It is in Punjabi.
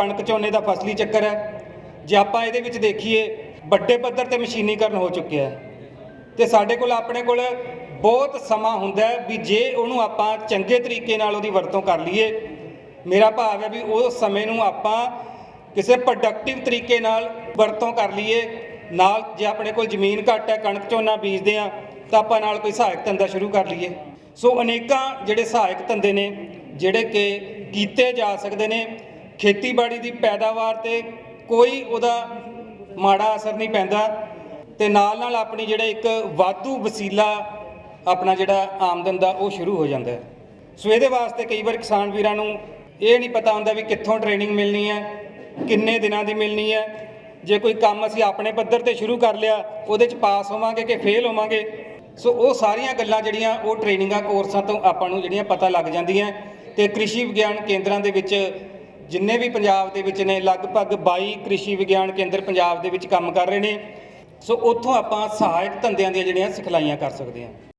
ਕਣਕ ਝੋਨੇ ਦਾ ਫਸਲੀ ਚੱਕਰ ਹੈ। ਜੇ ਆਪਾਂ ਇਹਦੇ ਵਿੱਚ ਦੇਖੀਏ, ਵੱਡੇ ਪੱਧਰ ਤੇ ਮਸ਼ੀਨੀਕਰਨ ਹੋ ਚੁੱਕਿਆ ਹੈ। ਤੇ ਸਾਡੇ ਕੋਲ ਆਪਣੇ ਕੋਲ ਬਹੁਤ ਸਮਾਂ ਹੁੰਦਾ ਵੀ ਜੇ ਉਹਨੂੰ ਆਪਾਂ ਚੰਗੇ ਤਰੀਕੇ ਨਾਲ ਉਹਦੀ ਵਰਤੋਂ ਕਰ ਲਈਏ, ਮੇਰਾ ਭਾਵ ਹੈ ਵੀ ਉਹ ਸਮੇਂ ਨੂੰ ਆਪਾਂ ਕਿਸੇ ਪ੍ਰੋਡਕਟਿਵ ਤਰੀਕੇ ਨਾਲ ਵਰਤੋਂ ਕਰ ਲਈਏ। ਨਾਲ ਜੇ ਆਪਣੇ ਕੋਲ ਜ਼ਮੀਨ ਘੱਟ ਹੈ, ਕਣਕ ਝੋਨਾ ਬੀਜਦੇ ਆ ਤਾਂ ਆਪਾਂ ਨਾਲ ਕੋਈ ਸਹਾਇਕ ਧੰਦਾ ਸ਼ੁਰੂ ਕਰ ਲਈਏ। ਸੋ ਅਨੇਕਾਂ ਜਿਹੜੇ ਸਹਾਇਕ ਧੰਦੇ ਨੇ, ਜਿਹੜੇ ਕਿ ਕੀਤੇ ਜਾ ਸਕਦੇ ਨੇ ਖੇਤੀਬਾੜੀ ਦੀ ਪੈਦਾਵਾਰ ਤੇ ਕੋਈ ਉਹਦਾ ਮਾੜਾ ਅਸਰ ਨਹੀਂ ਪੈਂਦਾ ਤੇ ਨਾਲ ਨਾਲ ਆਪਣੀ ਜਿਹੜਾ ਇੱਕ ਵਾਧੂ ਵਸੀਲਾ ਆਪਣਾ ਜਿਹੜਾ ਆਮਦਨ ਦਾ ਉਹ ਸ਼ੁਰੂ ਹੋ ਜਾਂਦਾ ਹੈ। ਸੋ ਇਹਦੇ ਵਾਸਤੇ ਕਈ ਵਾਰ ਕਿਸਾਨ ਵੀਰਾਂ ਨੂੰ ਇਹ ਨਹੀਂ ਪਤਾ ਹੁੰਦਾ ਵੀ ਕਿੱਥੋਂ ਟ੍ਰੇਨਿੰਗ ਮਿਲਣੀ ਹੈ, ਕਿੰਨੇ ਦਿਨਾਂ ਦੀ ਮਿਲਣੀ ਹੈ। ਜੇ ਕੋਈ ਕੰਮ ਅਸੀਂ ਆਪਣੇ ਪੱਧਰ ਤੇ ਸ਼ੁਰੂ ਕਰ ਲਿਆ, ਉਹਦੇ ਚ ਪਾਸ ਹੋਵਾਂਗੇ ਕਿ ਫੇਲ ਹੋਵਾਂਗੇ। ਸੋ ਉਹ ਸਾਰੀਆਂ ਗੱਲਾਂ ਜਿਹੜੀਆਂ ਉਹ ਟ੍ਰੇਨਿੰਗਾਂ ਕੋਰਸਾਂ ਤੋਂ ਆਪਾਂ ਨੂੰ ਜਿਹੜੀਆਂ ਪਤਾ ਲੱਗ ਜਾਂਦੀਆਂ ਤੇ ਕ੍ਰਿਸ਼ੀ ਵਿਗਿਆਨ ਕੇਂਦਰਾਂ ਦੇ ਵਿੱਚ ਜਿੰਨੇ ਵੀ ਪੰਜਾਬ ਦੇ ਵਿੱਚ ਨੇ, ਲਗਭਗ 22 ਕ੍ਰਿਸ਼ੀ ਵਿਗਿਆਨ ਕੇਂਦਰ ਪੰਜਾਬ ਦੇ ਵਿੱਚ ਕੰਮ ਕਰ ਰਹੇ ਨੇ। ਸੋ ਉੱਥੋਂ ਆਪਾਂ ਸਹਾਇਕ ਧੰਦਿਆਂ ਦੀਆਂ ਜਿਹੜੀਆਂ ਸਿਖਲਾਈਆਂ ਕਰ ਸਕਦੇ ਹਾਂ।